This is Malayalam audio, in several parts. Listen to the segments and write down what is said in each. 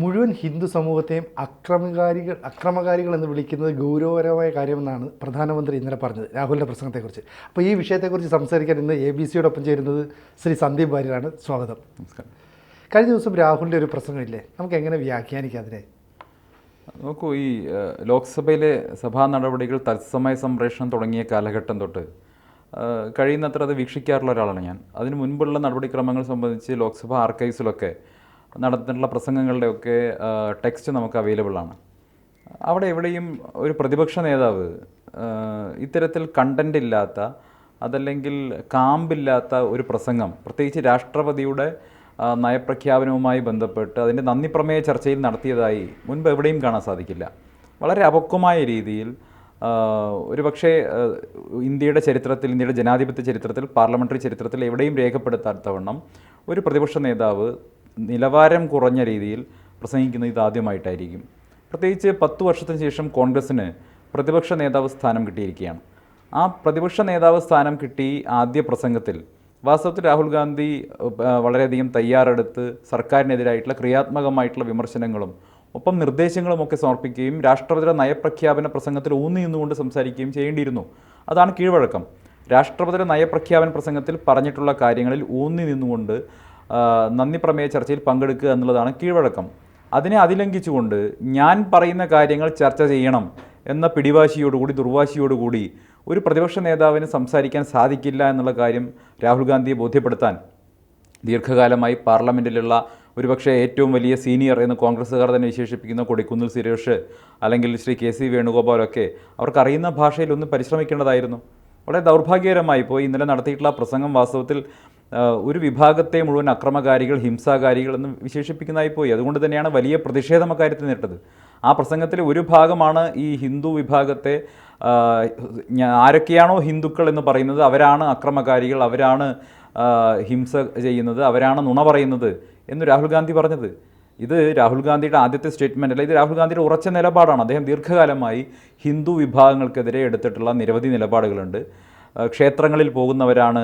മുഴുവൻ ഹിന്ദു സമൂഹത്തെയും അക്രമകാരികൾ അക്രമകാരികൾ എന്ന് വിളിക്കുന്നത് ഗൗരവകരമായ കാര്യമെന്നാണ് പ്രധാനമന്ത്രി ഇന്നലെ പറഞ്ഞത് രാഹുലിന്റെ പ്രസംഗത്തെക്കുറിച്ച്. അപ്പോൾ ഈ വിഷയത്തെക്കുറിച്ച് സംസാരിക്കാൻ ഇന്ന് എ ബി സിയോടൊപ്പം ചേരുന്നത് ശ്രീ സന്ദീപ് വാര്യരാണ്. സ്വാഗതം. നമസ്കാരം. കഴിഞ്ഞ ദിവസം രാഹുലിന്റെ ഒരു പ്രസംഗമില്ലേ? നമുക്ക് എങ്ങനെ വ്യാഖ്യാനിക്കാം അതിനെ? നോക്കൂ ഈ ലോക്സഭയിലെ സഭാ നടപടികൾ തത്സമയ സംപ്രേഷണം തുടങ്ങിയ കാലഘട്ടം തൊട്ട് കഴിയുന്നത്ര അത് വീക്ഷിക്കാറുള്ള ഒരാളാണ് ഞാൻ. അതിന് മുൻപുള്ള നടപടിക്രമങ്ങൾ സംബന്ധിച്ച് ലോക്സഭ ആർക്കൈവ്സിലൊക്കെ നടന്നിട്ടുള്ള പ്രസംഗങ്ങളുടെയൊക്കെ ടെക്സ്റ്റ് നമുക്ക് അവൈലബിൾ ആണ്. അവിടെ എവിടെയും ഒരു പ്രതിപക്ഷ നേതാവ് ഇത്തരത്തിൽ കണ്ടന്റ് ഇല്ലാത്ത അതല്ലെങ്കിൽ കാമ്പില്ലാത്ത ഒരു പ്രസംഗം പ്രത്യേകിച്ച് രാഷ്ട്രപതിയുടെ നയപ്രഖ്യാപനവുമായി ബന്ധപ്പെട്ട് അതിന്റെ നന്ദി പ്രമേയ ചർച്ചയിൽ നടത്തിയതായി മുൻപ് എവിടെയും കാണാൻ സാധിക്കില്ല. വളരെ അപക്വമായ രീതിയിൽ ഒരു ഒരുപക്ഷേ ഇന്ത്യയുടെ ചരിത്രത്തിൽ ഇന്ത്യയുടെ ജനാധിപത്യ ചരിത്രത്തിൽ പാർലമെന്ററി ചരിത്രത്തിൽ എവിടെയും രേഖപ്പെടുത്താത്തവണ്ണം ഒരു പ്രതിപക്ഷ നേതാവ് നിലവാരം കുറഞ്ഞ രീതിയിൽ പ്രസംഗിക്കുന്നത് ഇതാദ്യമായിട്ടായിരിക്കും പ്രത്യേകിച്ച് പത്തു വർഷത്തിന് ശേഷം കോൺഗ്രസ്സിന് പ്രതിപക്ഷ നേതാവ് സ്ഥാനം കിട്ടിയിരിക്കുകയാണ്. ആ പ്രതിപക്ഷ നേതാവ് സ്ഥാനം കിട്ടി ആദ്യ പ്രസംഗത്തിൽ വാസ്തവത്തിൽ രാഹുൽ ഗാന്ധി വളരെയധികം തയ്യാറെടുത്ത് സർക്കാരിനെതിരായിട്ടുള്ള ക്രിയാത്മകമായിട്ടുള്ള വിമർശനങ്ങളും ഒപ്പം നിർദ്ദേശങ്ങളും ഒക്കെ സമർപ്പിക്കുകയും രാഷ്ട്രപതിയുടെ നയപ്രഖ്യാപന പ്രസംഗത്തിൽ ഊന്നി നിന്നുകൊണ്ട് സംസാരിക്കുകയും ചെയ്യേണ്ടിയിരുന്നു. അതാണ് കീഴ്വഴക്കം. രാഷ്ട്രപതിയുടെ നയപ്രഖ്യാപന പ്രസംഗത്തിൽ പറഞ്ഞിട്ടുള്ള കാര്യങ്ങളിൽ ഊന്നി നിന്നുകൊണ്ട് നന്ദി പ്രമേയ ചർച്ചയിൽ പങ്കെടുക്കുക എന്നുള്ളതാണ് കീഴ്വഴക്കം. അതിനെ അതിലംഘിച്ചുകൊണ്ട് ഞാൻ പറയുന്ന കാര്യങ്ങൾ ചർച്ച ചെയ്യണം എന്ന പിടിവാശിയോടുകൂടി ദുർവാശിയോടുകൂടി ഒരു പ്രതിപക്ഷ നേതാവിന് സംസാരിക്കാൻ സാധിക്കില്ല എന്നുള്ള കാര്യം രാഹുൽ ഗാന്ധിയെ ബോധ്യപ്പെടുത്താൻ ദീർഘകാലമായി പാർലമെന്റിലുള്ള ഒരുപക്ഷെ ഏറ്റവും വലിയ സീനിയർ എന്ന് കോൺഗ്രസ്സുകാർ തന്നെ വിശേഷിപ്പിക്കുന്ന കൊടിക്കുന്നിൽ സുരേഷ് അല്ലെങ്കിൽ ശ്രീ കെ സി വേണുഗോപാലൊക്കെ അവർക്കറിയുന്ന ഭാഷയിൽ ഒന്ന് പരിശ്രമിക്കേണ്ടതായിരുന്നു. വളരെ ദൗർഭാഗ്യകരമായി പോയി ഇന്നലെ നടത്തിയിട്ടുള്ള പ്രസംഗം വാസ്തവത്തിൽ ഒരു വിഭാഗത്തെ മുഴുവൻ അക്രമകാരികൾ ഹിംസാകാരികൾ എന്ന് വിശേഷിപ്പിക്കുന്നതായി പോയി. അതുകൊണ്ട് തന്നെയാണ് വലിയ പ്രതിഷേധം അക്കാര്യത്തിൽ നേരിട്ടത്. ആ പ്രസംഗത്തിലെ ഒരു ഭാഗമാണ് ഈ ഹിന്ദു വിഭാഗത്തെ ആരൊക്കെയാണോ ഹിന്ദുക്കൾ എന്ന് പറയുന്നത് അവരാണ് അക്രമകാരികൾ അവരാണ് ഹിംസ ചെയ്യുന്നത് അവരാണ് നുണ പറയുന്നത് എന്ന് രാഹുൽ ഗാന്ധി പറഞ്ഞത്. ഇത് രാഹുൽ ഗാന്ധിയുടെ ആദ്യത്തെ സ്റ്റേറ്റ്മെന്റ് അല്ല ഇത് രാഹുൽ ഗാന്ധിയുടെ ഉറച്ച നിലപാടാണ്. അദ്ദേഹം ദീർഘകാലമായി ഹിന്ദു വിഭാഗങ്ങൾക്കെതിരെ എടുത്തിട്ടുള്ള നിരവധി നിലപാടുകളുണ്ട്. ക്ഷേത്രങ്ങളിൽ പോകുന്നവരാണ്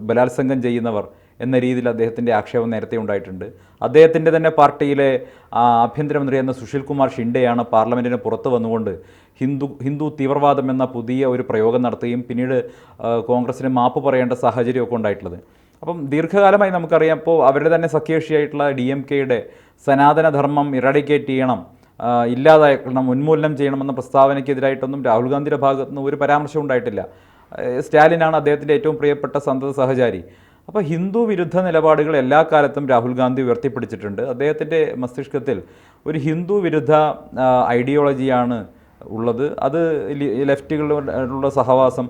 ബലാത്സംഗം ചെയ്യുന്നവർ എന്ന രീതിയിൽ അദ്ദേഹത്തിന്റെ ആക്ഷേപം നേരത്തെ ഉണ്ടായിട്ടുണ്ട്. അദ്ദേഹത്തിന്റെ തന്നെ പാർട്ടിയിലെ ആ, ആഭ്യന്തരമന്ത്രി എന്ന സുശീൽ കുമാർ ഷിൻഡെയാണ് പാർലമെന്റിന് പുറത്ത് വന്നുകൊണ്ട് ഹിന്ദു ഹിന്ദു തീവ്രവാദം എന്ന പുതിയ ഒരു പ്രയോഗം നടത്തുകയും പിന്നീട് കോൺഗ്രസ്സിന് മാപ്പ് പറയേണ്ട സാഹചര്യമൊക്കെ ഉണ്ടായിട്ടുള്ളത്. അപ്പം ദീർഘകാലമായി നമുക്കറിയാം ഇപ്പോൾ അവരുടെ തന്നെ സഖ്യകക്ഷിയായിട്ടുള്ള ഡി എം കെയുടെ സനാതനധർമ്മം ഇറാഡിക്കേറ്റ് ചെയ്യണം ഇല്ലാതാക്കണം ഉന്മൂലനം ചെയ്യണമെന്ന പ്രസ്താവനയ്ക്കെതിരായിട്ടൊന്നും രാഹുൽ ഗാന്ധിയുടെ ഭാഗത്തു നിന്ന് ഒരു പരാമർശവും ഉണ്ടായിട്ടില്ല. സ്റ്റാലിനാണ് അദ്ദേഹത്തിന്റെ ഏറ്റവും പ്രിയപ്പെട്ട സന്തത സഹചാരി. അപ്പോൾ ഹിന്ദു വിരുദ്ധ നിലപാടുകൾ എല്ലാ കാലത്തും രാഹുൽ ഗാന്ധി ഉയർത്തിപ്പിടിച്ചിട്ടുണ്ട്. അദ്ദേഹത്തിന്റെ മസ്തിഷ്കത്തിൽ ഒരു ഹിന്ദു വിരുദ്ധ ഐഡിയോളജിയാണ് ഉള്ളത്. അത് ലി- ലെഫ്റ്റുകളുള്ള സഹവാസം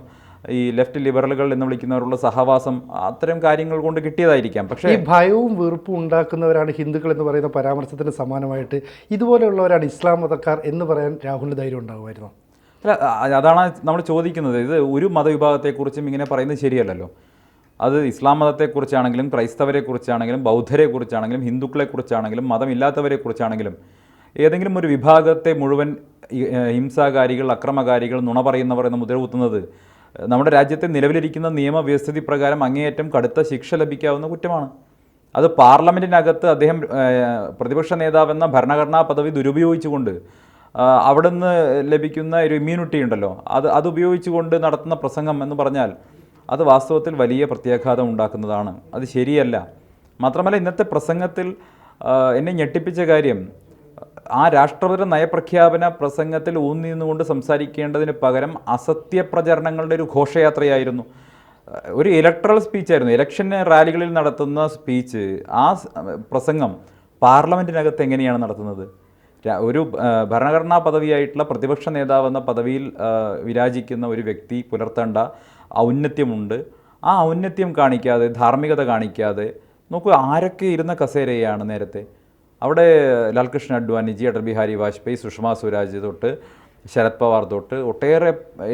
ഈ ലെഫ്റ്റ് ലിബറലുകൾ എന്ന് വിളിക്കുന്നവരുള്ള സഹവാസം അത്തരം കാര്യങ്ങൾ കൊണ്ട് കിട്ടിയതായിരിക്കാം. പക്ഷേ ഈ ഭയവും വെറുപ്പും ഉണ്ടാക്കുന്നവരാണ് ഹിന്ദുക്കൾ എന്ന് പറയുന്ന പരാമർശത്തിന് സമാനമായിട്ട് ഇതുപോലെയുള്ളവരാണ് ഇസ്ലാം മതക്കാർ എന്ന് പറയാൻ രാഹുലിന് ധൈര്യം ഉണ്ടാകുമായിരുന്നു അല്ല അതാണ് നമ്മൾ ചോദിക്കുന്നത്. ഇത് ഒരു മതവിഭാഗത്തെക്കുറിച്ചും ഇങ്ങനെ പറയുന്നത് ശരിയല്ലല്ലോ. അത് ഇസ്ലാം മതത്തെക്കുറിച്ചാണെങ്കിലും ക്രൈസ്തവരെക്കുറിച്ചാണെങ്കിലും ബൗദ്ധരെക്കുറിച്ചാണെങ്കിലും ഹിന്ദുക്കളെക്കുറിച്ചാണെങ്കിലും മതമില്ലാത്തവരെക്കുറിച്ചാണെങ്കിലും ഏതെങ്കിലും ഒരു വിഭാഗത്തെ മുഴുവൻ ഹിംസാകാരികൾ അക്രമകാരികൾ നുണ പറയുന്നവർ എന്ന് മുദ്രകുത്തുന്നത് നമ്മുടെ രാജ്യത്തെ നിലവിലിരിക്കുന്ന നിയമവ്യവസ്ഥിതി പ്രകാരം അങ്ങേയറ്റം കടുത്ത ശിക്ഷ ലഭിക്കാവുന്ന കുറ്റമാണ്. അത് പാർലമെന്റിനകത്ത് അദ്ദേഹം പ്രതിപക്ഷ നേതാവെന്ന ഭരണഘടനാ പദവി ദുരുപയോഗിച്ചുകൊണ്ട് അവിടുന്ന് ലഭിക്കുന്ന ഒരു ഇമ്മ്യൂണിറ്റി ഉണ്ടല്ലോ അത് അത് ഉപയോഗിച്ചുകൊണ്ട് നടത്തുന്ന പ്രസംഗം എന്ന് പറഞ്ഞാൽ അത് വാസ്തവത്തിൽ വലിയ പ്രത്യാഘാതം ഉണ്ടാക്കുന്നതാണ്. അത് ശരിയല്ല. മാത്രമല്ല ഇന്നത്തെ പ്രസംഗത്തിൽ എന്നെ ഞെട്ടിപ്പിച്ച കാര്യം ആ രാഷ്ട്രപതി നയപ്രഖ്യാപന പ്രസംഗത്തിൽ ഊന്നി നിന്നുകൊണ്ട് സംസാരിക്കേണ്ടതിന് പകരം അസത്യ പ്രചരണങ്ങളുടെ ഒരു ഘോഷയാത്രയായിരുന്നു. ഒരു ഇലക്ട്രൽ സ്പീച്ചായിരുന്നു ഇലക്ഷൻ റാലികളിൽ നടത്തുന്ന സ്പീച്ച് ആ പ്രസംഗം പാർലമെന്റിനകത്ത് എങ്ങനെയാണ് നടത്തുന്നത്? ഒരു ഭരണഘടനാ പദവിയായിട്ടുള്ള പ്രതിപക്ഷ നേതാവ് എന്ന പദവിയിൽ വിരാജിക്കുന്ന ഒരു വ്യക്തി പുലർത്തേണ്ട ഔന്നത്യമുണ്ട്. ആ ഔന്നത്യം കാണിക്കാതെ ധാർമ്മികത കാണിക്കാതെ നോക്കൂ ആരൊക്കെ ഇരുന്ന കസേരയാണ് നേരത്തെ? അവിടെ ലാൽകൃഷ്ണ അഡ്വാനി ജി. അടൽ ബിഹാരി വാജ്പേയി സുഷമ സ്വരാജ് തൊട്ട് ശരത് പവാർ തൊട്ട് ഒട്ടേറെ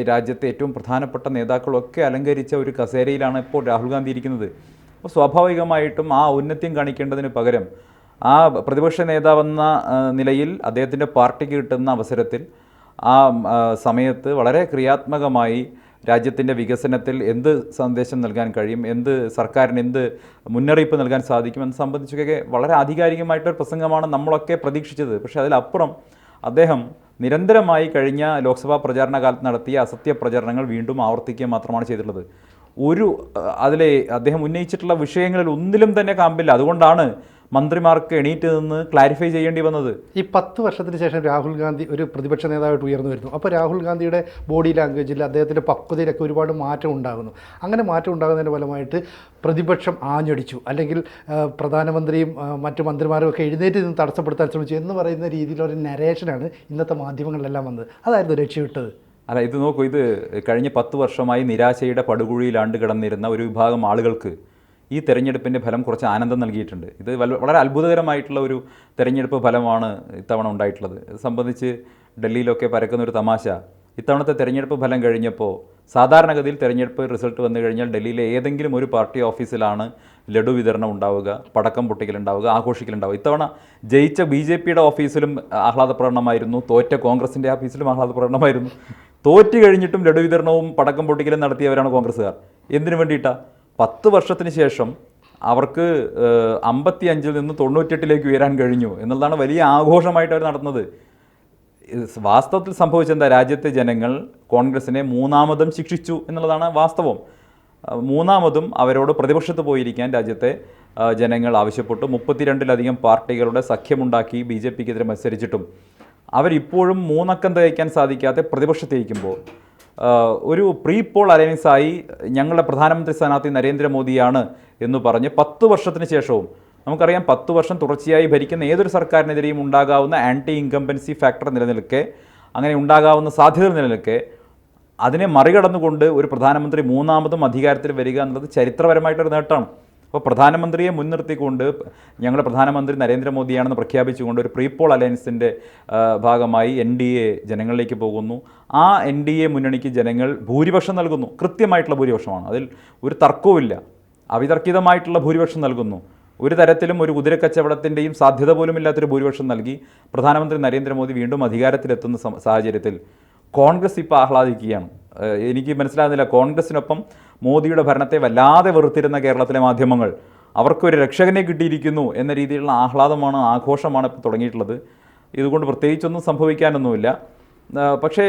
രാജ്യത്തെ ഏറ്റവും പ്രധാനപ്പെട്ട നേതാക്കളൊക്കെ അലങ്കരിച്ച ഒരു കസേരയിലാണ് ഇപ്പോൾ രാഹുൽ ഗാന്ധി ഇരിക്കുന്നത്. അപ്പോൾ സ്വാഭാവികമായിട്ടും ആ ഔന്നത്യം കാണിക്കേണ്ടതിന് പകരം ആ പ്രതിപക്ഷ നേതാവെന്ന നിലയിൽ അദ്ദേഹത്തിന്റെ പാർട്ടിക്ക് കിട്ടുന്ന അവസരത്തിൽ ആ, സമയത്ത് വളരെ ക്രിയാത്മകമായി രാജ്യത്തിന്റെ വികസനത്തിൽ എന്ത് സന്ദേശം നൽകാൻ കഴിയും? എന്ത് സർക്കാരിന് എന്ത് മുന്നറിയിപ്പ് നൽകാൻ സാധിക്കും? എന്ന് സംബന്ധിച്ചൊക്കെ വളരെ ആധികാരികമായിട്ടൊരു പ്രസംഗമാണ് നമ്മളൊക്കെ പ്രതീക്ഷിച്ചത്. പക്ഷേ അതിലപ്പുറം അദ്ദേഹം നിരന്തരമായി കഴിഞ്ഞ ലോക്സഭാ പ്രചാരണ കാലത്ത് നടത്തിയ അസത്യ പ്രചരണങ്ങൾ വീണ്ടും ആവർത്തിക്കുക മാത്രമാണ് ചെയ്തിട്ടുള്ളത്. ഒരു അതിലെ അദ്ദേഹം ഉന്നയിച്ചിട്ടുള്ള വിഷയങ്ങളിൽ ഒന്നിലും തന്നെ കാമ്പില്ല. അതുകൊണ്ടാണ് മന്ത്രിമാർക്ക് എണീറ്റ് നിന്ന് ക്ലാരിഫൈ ചെയ്യേണ്ടി വന്നത്? ഈ പത്ത് വർഷത്തിന് ശേഷം രാഹുൽ ഗാന്ധി ഒരു പ്രതിപക്ഷ നേതാവായിട്ട് ഉയർന്നു വരുന്നു. അപ്പോൾ രാഹുൽ ഗാന്ധിയുടെ ബോഡി ലാംഗ്വേജിൽ അദ്ദേഹത്തിന്റെ പക്വതയിലൊക്കെ ഒരുപാട് മാറ്റം ഉണ്ടാകുന്നു. അങ്ങനെ മാറ്റം ഉണ്ടാകുന്നതിന്റെ ഫലമായിട്ട് പ്രതിപക്ഷം ആഞ്ഞടിച്ചു. അല്ലെങ്കിൽ പ്രധാനമന്ത്രിയും മറ്റു മന്ത്രിമാരും ഒക്കെ എഴുന്നേറ്റ് നിന്ന് തടസ്സപ്പെടുത്താൻ ശ്രമിച്ചു എന്ന് പറയുന്ന രീതിയിലൊരു നരേഷനാണ് ഇന്നത്തെ മാധ്യമങ്ങളിലെല്ലാം വന്നത്. അതായിരുന്നു രക്ഷവിട്ടത് അല്ല ഇത് നോക്കൂ ഇത് കഴിഞ്ഞ പത്ത് വർഷമായി നിരാശയുടെ പടുകുഴിയിലാണ്ട് കിടന്നിരുന്ന ഒരു വിഭാഗം ആളുകൾക്ക് ഈ തെരഞ്ഞെടുപ്പിന്റെ ഫലം കുറച്ച് ആനന്ദം നൽകിയിട്ടുണ്ട്. ഇത് വളരെ അത്ഭുതകരമായിട്ടുള്ള ഒരു തെരഞ്ഞെടുപ്പ് ഫലമാണ് ഇത്തവണ ഉണ്ടായിട്ടുള്ളത്. സംബന്ധിച്ച് ഡൽഹിയിലൊക്കെ പരക്കുന്ന ഒരു തമാശ. ഇത്തവണത്തെ തെരഞ്ഞെടുപ്പ് ഫലം കഴിഞ്ഞപ്പോൾ സാധാരണഗതിയിൽ തെരഞ്ഞെടുപ്പ് റിസൾട്ട് വന്നു കഴിഞ്ഞാൽ ഡൽഹിയിലെ ഏതെങ്കിലും ഒരു പാർട്ടി ഓഫീസിലാണ് ലഡു വിതരണം ഉണ്ടാവുക പടക്കം പൊട്ടിക്കലുണ്ടാവുക ആഘോഷിക്കലുണ്ടാവുക. ഇത്തവണ ജയിച്ച ബി ജെ പിയുടെ ഓഫീസിലും ആഹ്ലാദ പ്രകടനമായിരുന്നു തോറ്റ കോൺഗ്രസിന്റെ ഓഫീസിലും ആഹ്ലാദ പ്രകടനമായിരുന്നു തോറ്റ് കഴിഞ്ഞിട്ടും ലഡു വിതരണവും പടക്കം പൊട്ടിക്കലും നടത്തിയവരാണ് കോൺഗ്രസ്സുകാർ. എന്തിനു വേണ്ടിയിട്ടാ? പത്ത് വർഷത്തിന് ശേഷം അവർക്ക് അമ്പത്തി അഞ്ചിൽ നിന്ന് തൊണ്ണൂറ്റെട്ടിലേക്ക് ഉയരാൻ കഴിഞ്ഞു എന്നുള്ളതാണ് വലിയ ആഘോഷമായിട്ട് അവർ നടത്തുന്നത് ഇത് വാസ്തവത്തിൽ സംഭവിച്ചെന്താ? രാജ്യത്തെ ജനങ്ങൾ കോൺഗ്രസിനെ മൂന്നാമതും ശിക്ഷിച്ചു എന്നുള്ളതാണ് വാസ്തവം. മൂന്നാമതും അവരോട് പ്രതിപക്ഷത്ത് പോയിരിക്കാൻ രാജ്യത്തെ ജനങ്ങൾ ആവശ്യപ്പെട്ടു. മുപ്പത്തിരണ്ടിലധികം പാർട്ടികളുടെ സഖ്യമുണ്ടാക്കി ബി ജെ പിക്കെതിരെ മത്സരിച്ചിട്ടും. അവരിപ്പോഴും മൂന്നക്കം തയ്ക്കാൻ സാധിക്കാതെ പ്രതിപക്ഷത്തിരിക്കുമ്പോൾ ആ, ഒരു പ്രീ പോൾ അലയൻസായി ഞങ്ങളുടെ പ്രധാനമന്ത്രി സ്ഥാനാർത്ഥി നരേന്ദ്രമോദിയാണ് എന്ന് പറഞ്ഞ് പത്ത് വർഷത്തിന് ശേഷവും നമുക്കറിയാം പത്ത് വർഷം തുടർച്ചയായി ഭരിക്കുന്ന ഏതൊരു സർക്കാരിനെതിരെയും ഉണ്ടാകാവുന്ന ആന്റി ഇൻകംബൻസി ഫാക്ടർ നിലനിൽക്കെ അങ്ങനെ ഉണ്ടാകാവുന്ന സാധ്യതകൾ നിലനിൽക്കെ അതിനെ മറികടന്നുകൊണ്ട് ഒരു പ്രധാനമന്ത്രി മൂന്നാമതും അധികാരത്തിൽ വരിക എന്നുള്ളത് ചരിത്രപരമായിട്ടൊരു നേട്ടമാണ്. അപ്പോൾ പ്രധാനമന്ത്രിയെ മുൻനിർത്തിക്കൊണ്ട് ഞങ്ങളുടെ പ്രധാനമന്ത്രി നരേന്ദ്രമോദിയാണെന്ന് പ്രഖ്യാപിച്ചുകൊണ്ട് ഒരു പ്രീപോൾ അലയൻസിന്റെ ഭാഗമായി എൻ ഡി എ ജനങ്ങളിലേക്ക് പോകുന്നു. ആ എൻ ഡി എ മുന്നണിക്ക് ജനങ്ങൾ ഭൂരിപക്ഷം നൽകുന്നു. കൃത്യമായിട്ടുള്ള ഭൂരിപക്ഷമാണ്. അതിൽ ഒരു തർക്കവുമില്ല. അവിതർക്കിതമായിട്ടുള്ള ഭൂരിപക്ഷം നൽകുന്നു. ഒരു തരത്തിലും ഒരു കുതിരക്കച്ചവടത്തിന്റെയും സാധ്യത പോലും ഇല്ലാത്തൊരു ഭൂരിപക്ഷം നൽകി പ്രധാനമന്ത്രി നരേന്ദ്രമോദി വീണ്ടും അധികാരത്തിലെത്തുന്ന സാഹചര്യത്തിൽ കോൺഗ്രസ് ഇപ്പോൾ ആഹ്ലാദിക്കുകയാണ്. എനിക്ക് മനസ്സിലാകുന്നില്ല. കോൺഗ്രസിനൊപ്പം മോദിയുടെ ഭരണത്തെ വല്ലാതെ വെറുത്തിരുന്ന കേരളത്തിലെ മാധ്യമങ്ങൾ അവർക്കൊരു രക്ഷകനെ കിട്ടിയിരിക്കുന്നു എന്ന രീതിയിലുള്ള ആഹ്ലാദമാണ് ആഘോഷമാണ് ഇപ്പോൾ തുടങ്ങിയിട്ടുള്ളത്. ഇതുകൊണ്ട് പ്രത്യേകിച്ചൊന്നും സംഭവിക്കാനൊന്നുമില്ല. പക്ഷേ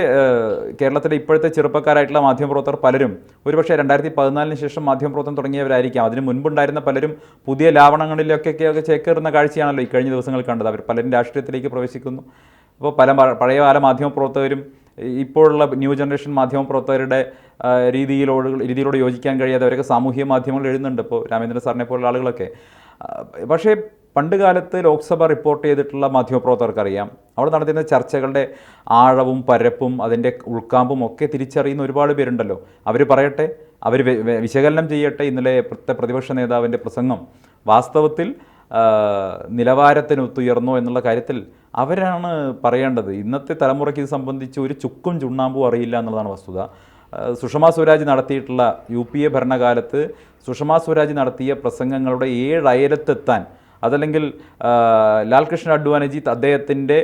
കേരളത്തിലെ ഇപ്പോഴത്തെ ചെറുപ്പക്കാരായിട്ടുള്ള മാധ്യമപ്രവർത്തകർ പലരും ഒരുപക്ഷെ രണ്ടായിരത്തി പതിനാലിന് ശേഷം മാധ്യമപ്രവർത്തനം തുടങ്ങിയവരായിരിക്കാം. അതിന് മുൻപുണ്ടായിരുന്ന പലരും പുതിയ ലാവണങ്ങളിലൊക്കെ ചേക്കേറുന്ന കാഴ്ചയാണല്ലോ ഈ കഴിഞ്ഞ ദിവസങ്ങൾ കണ്ടത്. അവർ പലരും രാഷ്ട്രീയത്തിലേക്ക് പ്രവേശിക്കുന്നു. അപ്പോൾ പല പഴയകാല മാധ്യമപ്രവർത്തകരും ഇപ്പോഴുള്ള ന്യൂ ജനറേഷൻ മാധ്യമ പ്രവർത്തകരുടെ രീതിയിലോട് രീതിയിലൂടെ യോജിക്കാൻ കഴിയാതെ അവരൊക്കെ സാമൂഹ്യ മാധ്യമങ്ങൾ എഴുതുന്നുണ്ട് ഇപ്പോൾ രാമേന്ദ്രൻ സാറിനെ പോലുള്ള ആളുകളൊക്കെ. പക്ഷേ പണ്ട് കാലത്ത് ലോക്സഭ റിപ്പോർട്ട് ചെയ്തിട്ടുള്ള മാധ്യമപ്രവർത്തകർക്കറിയാം അവിടെ നടത്തുന്ന ചർച്ചകളുടെ ആഴവും പരപ്പും അതിന്റെ ഉൾക്കാമ്പും ഒക്കെ തിരിച്ചറിയുന്ന ഒരുപാട് പേരുണ്ടല്ലോ. അവർ പറയട്ടെ അവർ വിശകലനം ചെയ്യട്ടെ ഇന്നലെ പ്രതിപക്ഷ നേതാവിന്റെ പ്രസംഗം. വാസ്തവത്തിൽ നിലവാരത്തിനൊത്തുയർന്നോ എന്നുള്ള കാര്യത്തിൽ അവരാണ് പറയേണ്ടത്. ഇന്നത്തെ തലമുറയ്ക്ക് ഇത് സംബന്ധിച്ച് ഒരു ചുക്കും ചുണ്ണാമ്പും അറിയില്ല എന്നുള്ളതാണ് വസ്തുത. സുഷമാ സ്വരാജ് നടത്തിയിട്ടുള്ള യു പി എ ഭരണകാലത്ത് സുഷമ സ്വരാജ് നടത്തിയ പ്രസംഗങ്ങളുടെ ഏഴയലത്തെത്താൻ അതല്ലെങ്കിൽ ലാൽകൃഷ്ണ അഡ്വാനിജി അദ്ദേഹത്തിന്റെ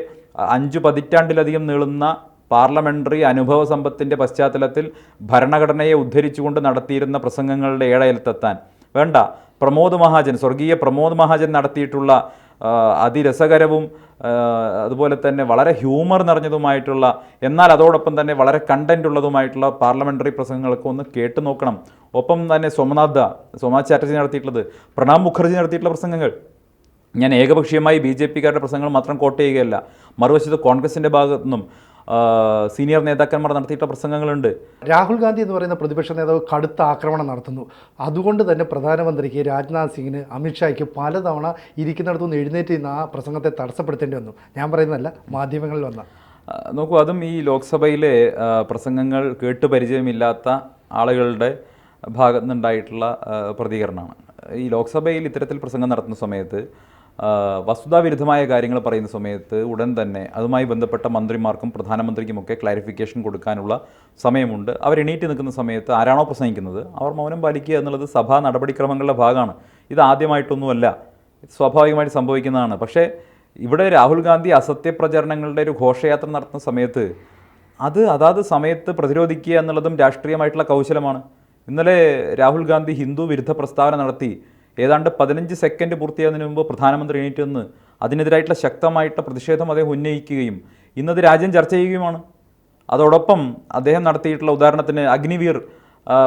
അഞ്ച് പതിറ്റാണ്ടിലധികം നീളുന്ന പാർലമെന്ററി അനുഭവ സമ്പത്തിന്റെ പശ്ചാത്തലത്തിൽ ഭരണഘടനയെ ഉദ്ധരിച്ചുകൊണ്ട് നടത്തിയിരുന്ന പ്രസംഗങ്ങളുടെ ഏഴയലത്തെത്താൻ. വേണ്ട. പ്രമോദ് മഹാജൻ സ്വർഗീയ പ്രമോദ് മഹാജൻ നടത്തിയിട്ടുള്ള അതിരസകരവും അതുപോലെ തന്നെ വളരെ ഹ്യൂമർ നിറഞ്ഞതുമായിട്ടുള്ള എന്നാൽ അതോടൊപ്പം തന്നെ വളരെ കണ്ടന്റ് ഉള്ളതുമായിട്ടുള്ള പാർലമെന്ററി പ്രസംഗങ്ങളൊക്കെ ഒന്ന് കേട്ടു നോക്കണം. ഒപ്പം തന്നെ സോമനാഥ് ദാ സോമനാഥ് ചാറ്റർജി നടത്തിയിട്ടുള്ളത് പ്രണാബ് മുഖർജി നടത്തിയിട്ടുള്ള പ്രസംഗങ്ങൾ. ഞാൻ ഏകപക്ഷീയമായി ബി ജെ പിക്കാരുടെ പ്രസംഗങ്ങൾ മാത്രം കോട്ട് ചെയ്യുകയല്ല. മറുവശത്ത് കോൺഗ്രസിന്റെ ഭാഗത്തു നിന്നും സീനിയർ നേതാക്കന്മാർ നടത്തിയിട്ട പ്രസംഗങ്ങളുണ്ട്. രാഹുൽ ഗാന്ധി എന്ന് പറയുന്ന പ്രതിപക്ഷ നേതാവ് കടുത്ത ആക്രമണം നടത്തുന്നു. അതുകൊണ്ട് തന്നെ പ്രധാനമന്ത്രിക്ക് രാജ്നാഥ് സിംഗിന് അമിത്ഷായ്ക്ക് പലതവണ ഇരിക്കുന്നിടത്തു നിന്ന് എഴുന്നേറ്റ് നിന്ന് ആ പ്രസംഗത്തെ തടസ്സപ്പെടുത്തേണ്ടി വന്നു. ഞാൻ പറയുന്നതല്ല മാധ്യമങ്ങളിൽ വന്ന. നോക്കൂ അതും ഈ ലോക്സഭയിലെ പ്രസംഗങ്ങൾ കേട്ട് പരിചയമില്ലാത്ത ആളുകളുടെ ഭാഗത്തുനിന്നുണ്ടായിട്ടുള്ള പ്രതികരണമാണ്. ഈ ലോക്സഭയിൽ ഇത്തരത്തിൽ പ്രസംഗം നടത്തുന്ന സമയത്ത് വസ്തുതാവിരുദ്ധമായ കാര്യങ്ങൾ പറയുന്ന സമയത്ത് ഉടൻ തന്നെ അതുമായി ബന്ധപ്പെട്ട മന്ത്രിമാർക്കും പ്രധാനമന്ത്രിക്കുമൊക്കെ ക്ലാരിഫിക്കേഷൻ കൊടുക്കാനുള്ള സമയമുണ്ട്. അവർ എണീറ്റ് നിൽക്കുന്ന സമയത്ത് ആരാണോ പ്രസംഗിക്കുന്നത് അവർ മൗനം പാലിക്കുക എന്നുള്ളത് സഭാ നടപടിക്രമങ്ങളുടെ ഭാഗമാണ്. ഇത് ആദ്യമായിട്ടൊന്നുമല്ല. സ്വാഭാവികമായിട്ട് സംഭവിക്കുന്നതാണ്. പക്ഷേ ഇവിടെ രാഹുൽ ഗാന്ധി അസത്യപ്രചരണങ്ങളുടെ ഒരു ഘോഷയാത്ര നടത്തുന്ന സമയത്ത് അത് അതാത് സമയത്ത് പ്രതിരോധിക്കുക എന്നുള്ളതും രാഷ്ട്രീയമായിട്ടുള്ള കൗശലമാണ്. ഇന്നലെ രാഹുൽ ഗാന്ധി ഹിന്ദു വിരുദ്ധ പ്രസ്താവന നടത്തി ഏതാണ്ട് പതിനഞ്ച് സെക്കൻഡ് പൂർത്തിയാകുന്നതിന് മുമ്പ് പ്രധാനമന്ത്രി എണീറ്റ് നിന്ന് അതിനെതിരായിട്ടുള്ള ശക്തമായിട്ടുള്ള പ്രതിഷേധം അദ്ദേഹം ഉന്നയിക്കുകയും ഇന്നത് രാജ്യം ചർച്ച ചെയ്യുകയുമാണ്. അതോടൊപ്പം അദ്ദേഹം നടത്തിയിട്ടുള്ള ഉദാഹരണത്തിന് അഗ്നിവീർ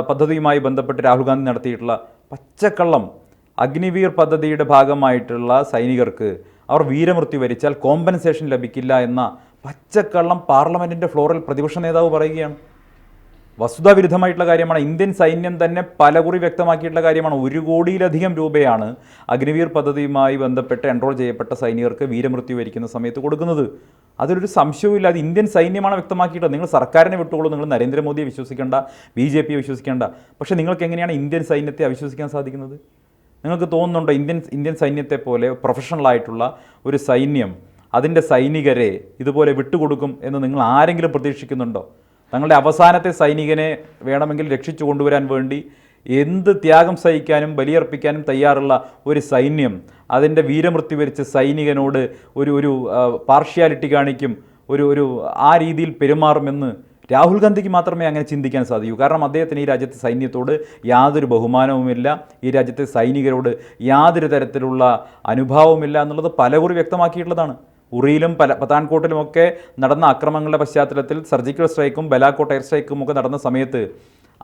പദ്ധതിയുമായി ബന്ധപ്പെട്ട് രാഹുൽ ഗാന്ധി നടത്തിയിട്ടുള്ള പച്ചക്കള്ളം അഗ്നിവീർ പദ്ധതിയുടെ ഭാഗമായിട്ടുള്ള സൈനികർക്ക് അവർ വീരമൃത്യു വരിച്ചാൽ കോമ്പൻസേഷൻ ലഭിക്കില്ല എന്ന പച്ചക്കള്ളം പാർലമെന്റിന്റെ ഫ്ലോറിൽ പ്രതിപക്ഷ നേതാവ് പറയുകയാണ്. വസ്തുതാവിരുദ്ധമായിട്ടുള്ള കാര്യമാണ്. ഇന്ത്യൻ സൈന്യം തന്നെ പലകുറി വ്യക്തമാക്കിയിട്ടുള്ള കാര്യമാണ്. ഒരു കോടിയിലധികം രൂപയാണ് അഗ്നിവീർ പദ്ധതിയുമായി ബന്ധപ്പെട്ട് എൻറോൾ ചെയ്യപ്പെട്ട സൈനികർക്ക് വീരമൃത്യു വരിക്കുന്ന സമയത്ത് കൊടുക്കുന്നത്. അതിലൊരു സംശയവുമില്ല. അത് ഇന്ത്യൻ സൈന്യമാണ് വ്യക്തമാക്കിയിട്ടുള്ളത്. നിങ്ങൾ സർക്കാരിനെ വിട്ടുകൊള്ളൂ. നിങ്ങൾ നരേന്ദ്രമോദിയെ വിശ്വസിക്കേണ്ട. ബി ജെ പിയെ വിശ്വസിക്കേണ്ട. പക്ഷേ നിങ്ങൾക്ക് എങ്ങനെയാണ് ഇന്ത്യൻ സൈന്യത്തെ അവിശ്വസിക്കാൻ സാധിക്കുന്നത്? നിങ്ങൾക്ക് തോന്നുന്നുണ്ടോ ഇന്ത്യൻ ഇന്ത്യൻ സൈന്യത്തെ പോലെ പ്രൊഫഷണൽ ആയിട്ടുള്ള ഒരു സൈന്യം അതിന്റെ സൈനികരെ ഇതുപോലെ വിട്ടുകൊടുക്കും എന്ന് നിങ്ങൾ ആരെങ്കിലും പ്രതീക്ഷിക്കുന്നുണ്ടോ? തങ്ങളുടെ അവസാനത്തെ സൈനികനെ വേണമെങ്കിൽ രക്ഷിച്ചു കൊണ്ടുവരാൻ വേണ്ടി എന്ത് ത്യാഗം സഹിക്കാനും ബലിയർപ്പിക്കാനും തയ്യാറുള്ള ഒരു സൈന്യം അതിന്റെ വീരമൃത്യു വരിച്ച സൈനികനോട് ഒരു ഒരു പാർഷ്യാലിറ്റി കാണിക്കും ഒരു ഒരു ആ രീതിയിൽ പെരുമാറുമെന്ന് രാഹുൽ ഗാന്ധിക്ക് മാത്രമേ അങ്ങനെ ചിന്തിക്കാൻ സാധിക്കൂ. കാരണം അദ്ദേഹത്തിന് ഈ രാജ്യത്തെ സൈന്യത്തോട് യാതൊരു ബഹുമാനവുമില്ല ഈ രാജ്യത്തെ സൈനികരോട് യാതൊരു തരത്തിലുള്ള അനുഭാവവുമില്ല എന്നുള്ളത് പലകുറി വ്യക്തമാക്കിയിട്ടുള്ളതാണ്. ഉറിയിലും പല പത്താൻകോട്ടിലുമൊക്കെ നടന്ന അക്രമങ്ങളുടെ പശ്ചാത്തലത്തിൽ സർജിക്കൽ സ്ട്രൈക്കും ബലാക്കോട്ട് എയർ സ്ട്രൈക്കും ഒക്കെ നടന്ന സമയത്ത്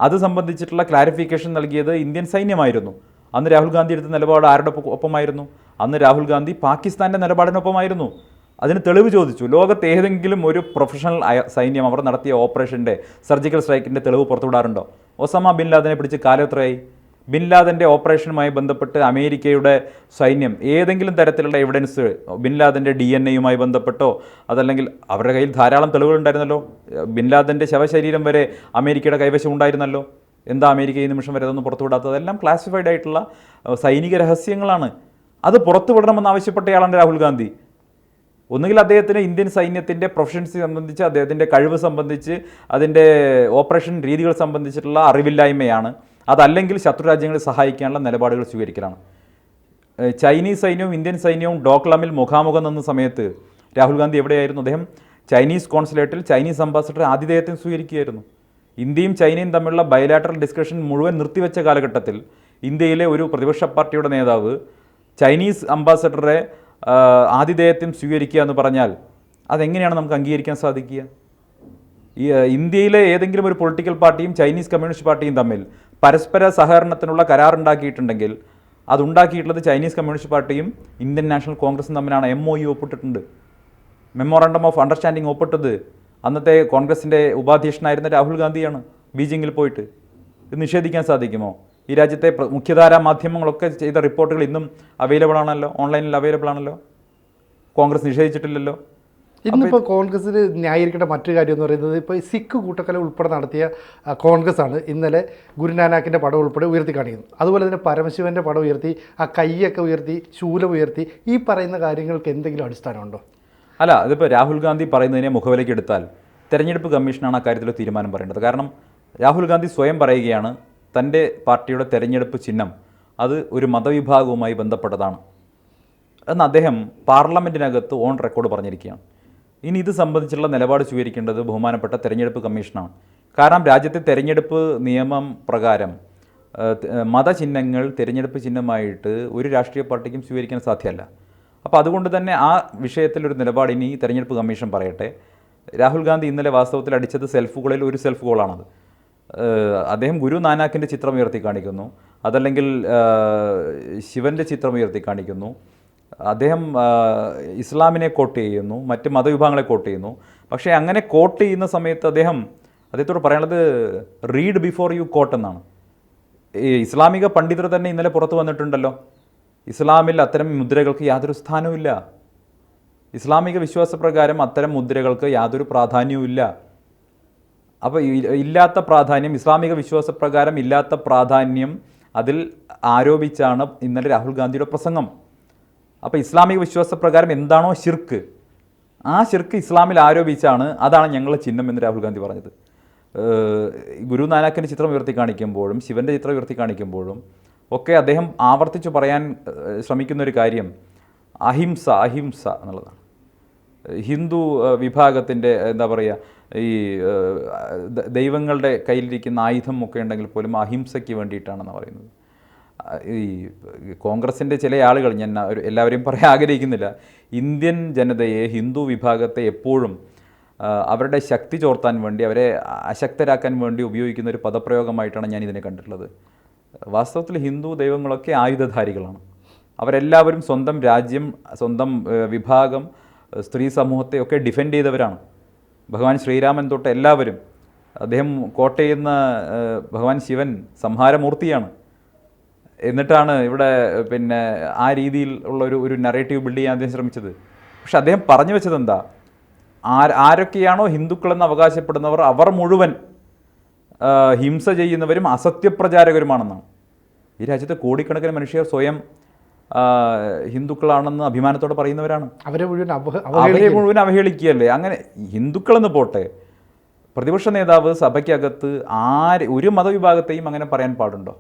അത് സംബന്ധിച്ചിട്ടുള്ള ക്ലാരിഫിക്കേഷൻ നൽകിയത് ഇന്ത്യൻ സൈന്യമായിരുന്നു. അന്ന് രാഹുൽ ഗാന്ധി എടുത്ത നിലപാട് ആരുടെ ഒപ്പമായിരുന്നു? അന്ന് രാഹുൽ ഗാന്ധി പാകിസ്ഥാന്റെ നിലപാടിനൊപ്പമായിരുന്നു. അതിന് തെളിവ് ചോദിച്ചു. ലോകത്ത് ഏതെങ്കിലും ഒരു പ്രൊഫഷണൽ സൈന്യം അവർ നടത്തിയ ഓപ്പറേഷന്റെ സർജിക്കൽ സ്ട്രൈക്കിന്റെ തെളിവ് പുറത്തുവിടാറുണ്ടോ? ഒസാമ ബിൻ ലാദനെ പിടിച്ച് കാലത്രയായി? ബിൻ ലാദന്റെ ഓപ്പറേഷനുമായി ബന്ധപ്പെട്ട് അമേരിക്കയുടെ സൈന്യം ഏതെങ്കിലും തരത്തിലുള്ള എവിഡൻസ് ബിൻ ലാദന്റെ ഡി എൻ എയുമായി ബന്ധപ്പെട്ടോ അതല്ലെങ്കിൽ അവരുടെ കയ്യിൽ ധാരാളം തെളിവുകളുണ്ടായിരുന്നല്ലോ? ബിൻ ലാദന്റെ ശവശരീരം വരെ അമേരിക്കയുടെ കൈവശം ഉണ്ടായിരുന്നല്ലോ? എന്താ അമേരിക്ക ഈ നിമിഷം വരെ അതൊന്നും പുറത്തുവിടാത്തത്? എല്ലാം ക്ലാസിഫൈഡ് ആയിട്ടുള്ള സൈനിക രഹസ്യങ്ങളാണ്. അത് പുറത്തുവിടണമെന്ന് ആവശ്യപ്പെട്ടയാളാണ് രാഹുൽ ഗാന്ധി. ഒന്നുകിൽ അദ്ദേഹത്തിന് ഇന്ത്യൻ സൈന്യത്തിന്റെ പ്രൊഫഷൻസി സംബന്ധിച്ച് അദ്ദേഹത്തിന്റെ കഴിവ് സംബന്ധിച്ച് അതിന്റെ ഓപ്പറേഷൻ രീതികൾ സംബന്ധിച്ചിട്ടുള്ള അറിവില്ലായ്മയാണ്. അതല്ലെങ്കിൽ ശത്രുരാജ്യങ്ങളെ സഹായിക്കാനുള്ള നിലപാടുകൾ സ്വീകരിക്കലാണ്. ചൈനീസ് സൈന്യവും ഇന്ത്യൻ സൈന്യവും ഡോക്ലാമിൽ മുഖാമുഖം നിന്ന സമയത്ത് രാഹുൽ ഗാന്ധി എവിടെയായിരുന്നു? അദ്ദേഹം ചൈനീസ് കോൺസുലേറ്റിൽ ചൈനീസ് അംബാസഡർ ആതിഥേയത്വം സ്വീകരിക്കുകയായിരുന്നു. ഇന്ത്യയും ചൈനയും തമ്മിലുള്ള ബയലാറ്ററൽ ഡിസ്കഷൻ മുഴുവൻ നിർത്തിവെച്ച കാലഘട്ടത്തിൽ ഇന്ത്യയിലെ ഒരു പ്രതിപക്ഷ പാർട്ടിയുടെ നേതാവ് ചൈനീസ് അംബാസഡറെ ആതിഥേയത്വം സ്വീകരിക്കുക എന്ന് പറഞ്ഞാൽ അതെങ്ങനെയാണ് നമുക്ക് അംഗീകരിക്കാൻ സാധിക്കുക? ഈ ഇന്ത്യയിലെ ഏതെങ്കിലും ഒരു പൊളിറ്റിക്കൽ പാർട്ടിയും ചൈനീസ് കമ്മ്യൂണിസ്റ്റ് പാർട്ടിയും തമ്മിൽ പരസ്പര സഹകരണത്തിനുള്ള കരാറുണ്ടാക്കിയിട്ടുണ്ടെങ്കിൽ അതുണ്ടാക്കിയിട്ടുള്ളത് ചൈനീസ് കമ്മ്യൂണിസ്റ്റ് പാർട്ടിയും ഇന്ത്യൻ നാഷണൽ കോൺഗ്രസും തമ്മിലാണ് എം ഒ യു ഒപ്പിട്ടിട്ടുണ്ട്. മെമ്മോറാണ്ടം ഓഫ് അണ്ടർസ്റ്റാൻഡിംഗ് ഒപ്പിട്ടത് അന്നത്തെ കോൺഗ്രസിന്റെ ഉപാധ്യക്ഷനായിരുന്ന രാഹുൽ ഗാന്ധിയാണ് ബീജിങ്ങിൽ പോയിട്ട്. ഇത് നിഷേധിക്കാൻ സാധിക്കുമോ? ഈ രാജ്യത്തെ മുഖ്യധാരാ മാധ്യമങ്ങളൊക്കെ ചെയ്ത റിപ്പോർട്ടുകൾ ഇന്നും അവൈലബിൾ ആണല്ലോ? ഓൺലൈനിൽ അവൈലബിൾ ആണല്ലോ? കോൺഗ്രസ് നിഷേധിച്ചിട്ടില്ലല്ലോ? ഇന്നിപ്പോൾ കോൺഗ്രസ്സിൽ ന്യായീകരിക്കേണ്ട മറ്റൊരു കാര്യം എന്ന് പറയുന്നത് ഇപ്പോൾ ഈ സിഖ് കൂട്ടക്കല ഉൾപ്പെടെ നടത്തിയ കോൺഗ്രസ് ആണ് ഇന്നലെ ഗുരുനാനാക്കിന്റെ പടം ഉൾപ്പെടെ ഉയർത്തി കാണിക്കുന്നത്. അതുപോലെ തന്നെ പരമശിവന്റെ പടം ഉയർത്തി ആ കൈയൊക്കെ ഉയർത്തി ശൂലം ഉയർത്തി ഈ പറയുന്ന കാര്യങ്ങൾക്ക് എന്തെങ്കിലും അടിസ്ഥാനമുണ്ടോ അല്ല അതിപ്പോൾ രാഹുൽ ഗാന്ധി പറയുന്നതിനെ മുഖവിലേക്ക് എടുത്താൽ തെരഞ്ഞെടുപ്പ് കമ്മീഷനാണ് അക്കാര്യത്തിൽ തീരുമാനം പറയേണ്ടത്. കാരണം രാഹുൽ ഗാന്ധി സ്വയം പറയുകയാണ് തന്റെ പാർട്ടിയുടെ തെരഞ്ഞെടുപ്പ് ചിഹ്നം അത് ഒരു മതവിഭാഗവുമായി ബന്ധപ്പെട്ടതാണ്. എന്ന് അദ്ദേഹം പാർലമെന്റിനകത്ത് ഓൺ റെക്കോർഡ് പറഞ്ഞിരിക്കുകയാണ്. ഇനി ഇത് സംബന്ധിച്ചുള്ള നിലപാട് സ്വീകരിക്കേണ്ടത് ബഹുമാനപ്പെട്ട തെരഞ്ഞെടുപ്പ് കമ്മീഷനാണ്. കാരണം രാജ്യത്തെ തെരഞ്ഞെടുപ്പ് നിയമം പ്രകാരം മതചിഹ്നങ്ങൾ തിരഞ്ഞെടുപ്പ് ചിഹ്നമായിട്ട് ഒരു രാഷ്ട്രീയ പാർട്ടിക്കും സ്വീകരിക്കാൻ സാധ്യമല്ല. അപ്പോൾ അതുകൊണ്ട് തന്നെ ആ വിഷയത്തിലൊരു നിലപാട് ഇനി തെരഞ്ഞെടുപ്പ് കമ്മീഷൻ പറയട്ടെ. രാഹുൽ ഗാന്ധി ഇന്നലെ വാസ്തവത്തിൽ അടിച്ചത് സെൽഫുകളിൽ ഒരു സെൽഫ് ഗോളാണത് അദ്ദേഹം ഗുരു നാനാക്കിന്റെ ചിത്രം ഉയർത്തി കാണിക്കുന്നു. അതല്ലെങ്കിൽ ശിവന്റെ ചിത്രം ഉയർത്തി കാണിക്കുന്നു. അദ്ദേഹം ഇസ്ലാമിനെ കോട്ട് ചെയ്യുന്നു മറ്റ് മതവിഭാഗങ്ങളെ കോട്ട് ചെയ്യുന്നു. പക്ഷേ അങ്ങനെ കോട്ട് ചെയ്യുന്ന സമയത്ത് അദ്ദേഹം അദ്ദേഹത്തോട് പറയാനുള്ളത് റീഡ് ബിഫോർ യു കോട്ട് എന്നാണ്. ഈ ഇസ്ലാമിക പണ്ഡിതർ തന്നെ ഇന്നലെ പുറത്തു വന്നിട്ടുണ്ടല്ലോ. ഇസ്ലാമിൽ അത്തരം മുദ്രകൾക്ക് യാതൊരു സ്ഥാനവുമില്ല ഇസ്ലാമിക വിശ്വാസപ്രകാരം അത്തരം മുദ്രകൾക്ക് യാതൊരു പ്രാധാന്യവുമില്ല അപ്പോൾ ഇല്ലാത്ത പ്രാധാന്യം ഇസ്ലാമിക വിശ്വാസപ്രകാരം ഇല്ലാത്ത പ്രാധാന്യം അതിൽ ആരോപിച്ചാണ് ഇന്നലെ രാഹുൽ ഗാന്ധിയുടെ പ്രസംഗം. അപ്പോൾ ഇസ്ലാമിക വിശ്വാസപ്രകാരം എന്താണോ ഷിർക്ക് ആ ഷിർക്ക് ഇസ്ലാമിൽ ആരോപിച്ചാണ് അതാണ് ഞങ്ങളുടെ ചിഹ്നം എന്ന് രാഹുൽ ഗാന്ധി പറഞ്ഞത്. ഗുരു നാനാക്കിന്റെ ചിത്രം ഉയർത്തി കാണിക്കുമ്പോഴും ശിവന്റെ ചിത്രം ഉയർത്തി കാണിക്കുമ്പോഴും ഒക്കെ അദ്ദേഹം ആവർത്തിച്ച് പറയാൻ ശ്രമിക്കുന്ന ഒരു കാര്യം അഹിംസ അഹിംസ എന്നുള്ളതാണ്. ഹിന്ദു വിഭാഗത്തിന്റെ എന്താ പറയുക ഈ ദൈവങ്ങളുടെ കയ്യിലിരിക്കുന്ന ആയുധം ഒക്കെ ഉണ്ടെങ്കിൽ പോലും അഹിംസയ്ക്ക് വേണ്ടിയിട്ടാണെന്ന് പറയുന്നത്. ഈ കോൺഗ്രസിന്റെ ചില ആളുകൾ ഞാൻ എല്ലാവരെയും പറയാൻ ആഗ്രഹിക്കുന്നില്ല ഇന്ത്യൻ ജനതയെ ഹിന്ദു വിഭാഗത്തെ എപ്പോഴും അവരുടെ ശക്തി ചോർത്താൻ വേണ്ടി അവരെ അശക്തരാക്കാൻ വേണ്ടി ഉപയോഗിക്കുന്ന ഒരു പദപ്രയോഗമായിട്ടാണ് ഞാൻ ഇതിനെ കണ്ടിട്ടുള്ളത്. വാസ്തവത്തിൽ ഹിന്ദു ദൈവങ്ങളൊക്കെ ആയുധധാരികളാണ്. അവരെല്ലാവരും സ്വന്തം രാജ്യം സ്വന്തം വിഭാഗം സ്ത്രീ സമൂഹത്തെ ഒക്കെ ഡിഫെൻഡ് ചെയ്തവരാണ്. ഭഗവാൻ ശ്രീരാമൻ തൊട്ട് എല്ലാവരും അദ്ദേഹം കോട്ടയുന്ന ഭഗവാൻ ശിവൻ സംഹാരമൂർത്തിയാണ്. എന്നിട്ടാണ് ഇവിടെ പിന്നെ ആ രീതിയിൽ ഉള്ള ഒരു ഒരു നറേറ്റീവ് ബിൽഡ് ചെയ്യാൻ അദ്ദേഹം ശ്രമിച്ചത്. പക്ഷെ അദ്ദേഹം പറഞ്ഞു വെച്ചത് എന്താ? ആര് ആരൊക്കെയാണോ ഹിന്ദുക്കളെന്ന് അവകാശപ്പെടുന്നവർ അവർ മുഴുവൻ ഹിംസ ചെയ്യുന്നവരും അസത്യപ്രചാരകരുമാണെന്നാണ്. ഈ രാജ്യത്തെ കോടിക്കണക്കിന് മനുഷ്യർ സ്വയം ഹിന്ദുക്കളാണെന്ന് അഭിമാനത്തോടെ പറയുന്നവരാണ്. അവരെ മുഴുവൻ അവരെ മുഴുവൻ അവഹേളിക്കുകയല്ലേ? അങ്ങനെ ഹിന്ദുക്കളെന്ന് പോട്ടെ പ്രതിപക്ഷ നേതാവ് സഭയ്ക്കകത്ത് ആര് ഒരു മതവിഭാഗത്തെയും അങ്ങനെ പറയാൻ പാടുണ്ടോ?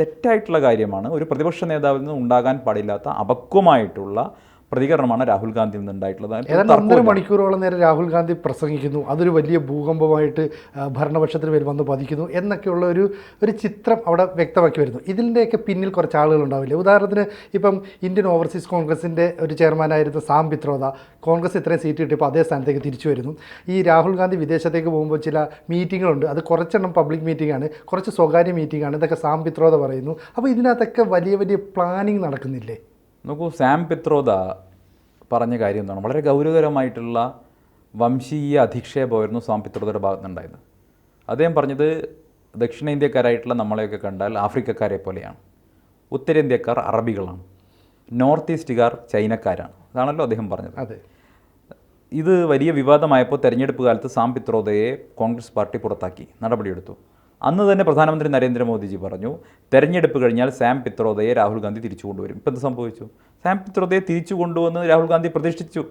തെറ്റായിട്ടുള്ള കാര്യമാണ്. ഒരു പ്രതിപക്ഷ നേതാവിൽ നിന്ന് ഉണ്ടാകാൻ പാടില്ലാത്ത അപക്വമായിട്ടുള്ള പ്രതികരണമാണ് രാഹുൽ ഗാന്ധി നിന്ന് ഉണ്ടായിട്ടുള്ളത്. അതിൽ ഏതാണ്ട് ഒന്നര മണിക്കൂറോളം നേരം രാഹുൽ ഗാന്ധി പ്രസംഗിക്കുന്നു. അതൊരു വലിയ ഭൂകമ്പമായിട്ട് ഭരണപക്ഷത്തിന് മേൽ വന്ന് പതിക്കുന്നു എന്നൊക്കെയുള്ള ഒരു ഒരു ചിത്രം അവിടെ വ്യക്തമാക്കി വരുന്നു ഇതിന്റെയൊക്കെ പിന്നിൽ കുറച്ച് ആളുകൾ ഉണ്ടാവില്ലേ ഉദാഹരണത്തിന് ഇപ്പം ഇന്ത്യൻ ഓവർസീസ് കോൺഗ്രസിന്റെ ഒരു ചെയർമാനായിരുന്ന സാം പിത്രോദ കോൺഗ്രസ് ഇത്രയും സീറ്റ് കിട്ടിയപ്പോൾ അതേ സ്ഥാനത്തേക്ക് തിരിച്ചു വരുന്നു. ഈ രാഹുൽ ഗാന്ധി വിദേശത്തേക്ക് പോകുമ്പോൾ ചില മീറ്റിങ്ങുകളുണ്ട്. അത് കുറച്ചെണ്ണം പബ്ലിക് മീറ്റിംഗ് ആണ്. കുറച്ച് സ്വകാര്യ മീറ്റിംഗ് ആണ് ഇതൊക്കെ സാം പിത്രോദ പറയുന്നു. അപ്പോൾ ഇതിനകത്തൊക്കെ വലിയ വലിയ പ്ലാനിങ് നടക്കുന്നില്ലേ? നോക്കൂ സാം പിത്രോദ പറഞ്ഞ കാര്യം എന്താണ്? വളരെ ഗൗരവകരമായിട്ടുള്ള വംശീയ അധിക്ഷേപമായിരുന്നു സാം പിത്രോദയുടെ ഭാഗത്തുനിന്നുണ്ടായത്. അദ്ദേഹം പറഞ്ഞത് ദക്ഷിണേന്ത്യക്കാരായിട്ടുള്ള നമ്മളെയൊക്കെ കണ്ടാൽ ആഫ്രിക്കക്കാരെ പോലെയാണ്. ഉത്തരേന്ത്യക്കാർ അറബികളാണ്. നോർത്ത് ഈസ്റ്റുകാർ ചൈനക്കാരാണ്. അതാണല്ലോ അദ്ദേഹം പറഞ്ഞത്. അതെ. ഇത് വലിയ വിവാദമായപ്പോൾ തെരഞ്ഞെടുപ്പ് കാലത്ത് സാം പിത്രോദയെ കോൺഗ്രസ് പാർട്ടി പുറത്താക്കി നടപടിയെടുത്തു. അന്ന് തന്നെ പ്രധാനമന്ത്രി നരേന്ദ്രമോദിജി പറഞ്ഞു തെരഞ്ഞെടുപ്പ് കഴിഞ്ഞാൽ സാം പിത്രോദയെ രാഹുൽ ഗാന്ധി തിരിച്ചു കൊണ്ടുവരും. ഇപ്പം എന്ത് സംഭവിച്ചു? സാം പിത്രോദയെ തിരിച്ചു കൊണ്ടുവന്ന് രാഹുൽ ഗാന്ധി പ്രതിഷ്ഠിച്ചു.